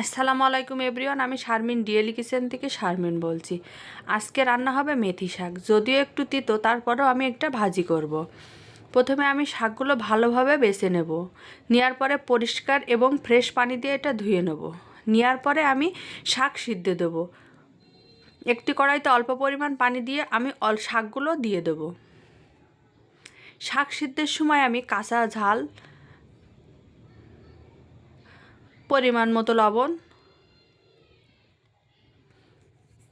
আসসালামু আলাইকুম এভরিওয়ান, আমি শারমিন ডিএলি কিচেন থেকে শারমিন বলছি। আজকে রান্না হবে মেথি শাক, যদিও একটু তিতো, তারপরেও আমি একটা ভাজি করব। প্রথমে আমি শাকগুলো ভালোভাবে বেছে নেব। নেওয়ার পরে পরিষ্কার এবং ফ্রেশ পানি দিয়ে এটা ধুয়ে নেব। নেওয়ার পরে আমি শাক সিদ্ধ দেবো। একটি কড়াইতে অল্প পরিমাণ পানি দিয়ে আমি শাকগুলো দিয়ে দেবো। শাক সিদ্ধের সময় আমি কাঁচা ঝাল পরিমাণ মতো লবণ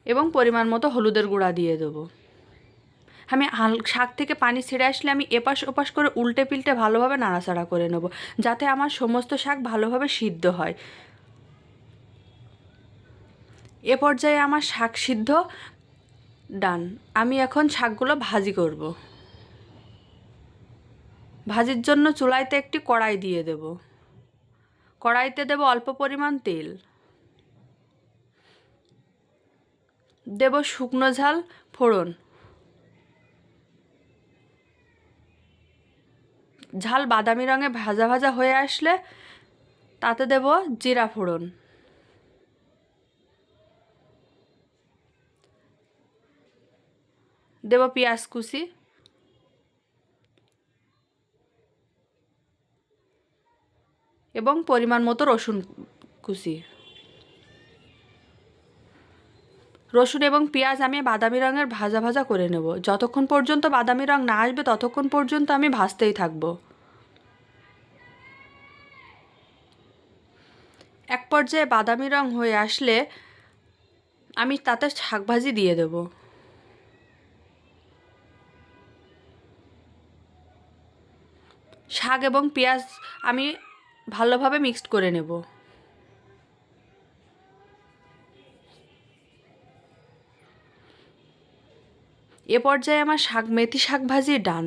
এবং পরিমাণ মতো হলুদের গুঁড়া দিয়ে দেবো। আমি শাক থেকে পানি ছেড়ে আসলে আমি এপাশ ওপাশ করে উল্টে পিল্টে ভালোভাবে নাড়াচাড়া করে নেব, যাতে আমার সমস্ত শাক ভালোভাবে সিদ্ধ হয়। এ পর্যায়ে আমার শাক সিদ্ধ ডান। আমি এখন শাকগুলো ভাজি করব। ভাজির জন্য চুলাইতে একটি কড়াই দিয়ে দেবো। কড়াইতে দেব অল্প পরিমাণ তেল। দেব শুকনো ঝাল, ফোড়ন। ঝাল বাদামি রঙে ভাজা ভাজা হয়ে আসলে তাতে দেব জিরা ফোড়ন। দেব পেঁয়াজ কুচি। এবং পরিমাণ মতো রসুন কুচি। রসুন এবং পেঁয়াজ আমি বাদামি রঙের ভাজা ভাজা করে নেব। যতক্ষণ পর্যন্ত বাদামি রঙ না আসবে, ততক্ষণ পর্যন্ত আমি ভাজতেই থাকব। এক পর্যায়ে বাদামি রঙ হয়ে আসলে আমি তাতে শাকভাজি দিয়ে দেব। শাক এবং পেঁয়াজ আমি ভালোভাবে মিক্সড করে নেব। এ পর্যায়ে আমার শাক মেথি শাক ভাজি ডান।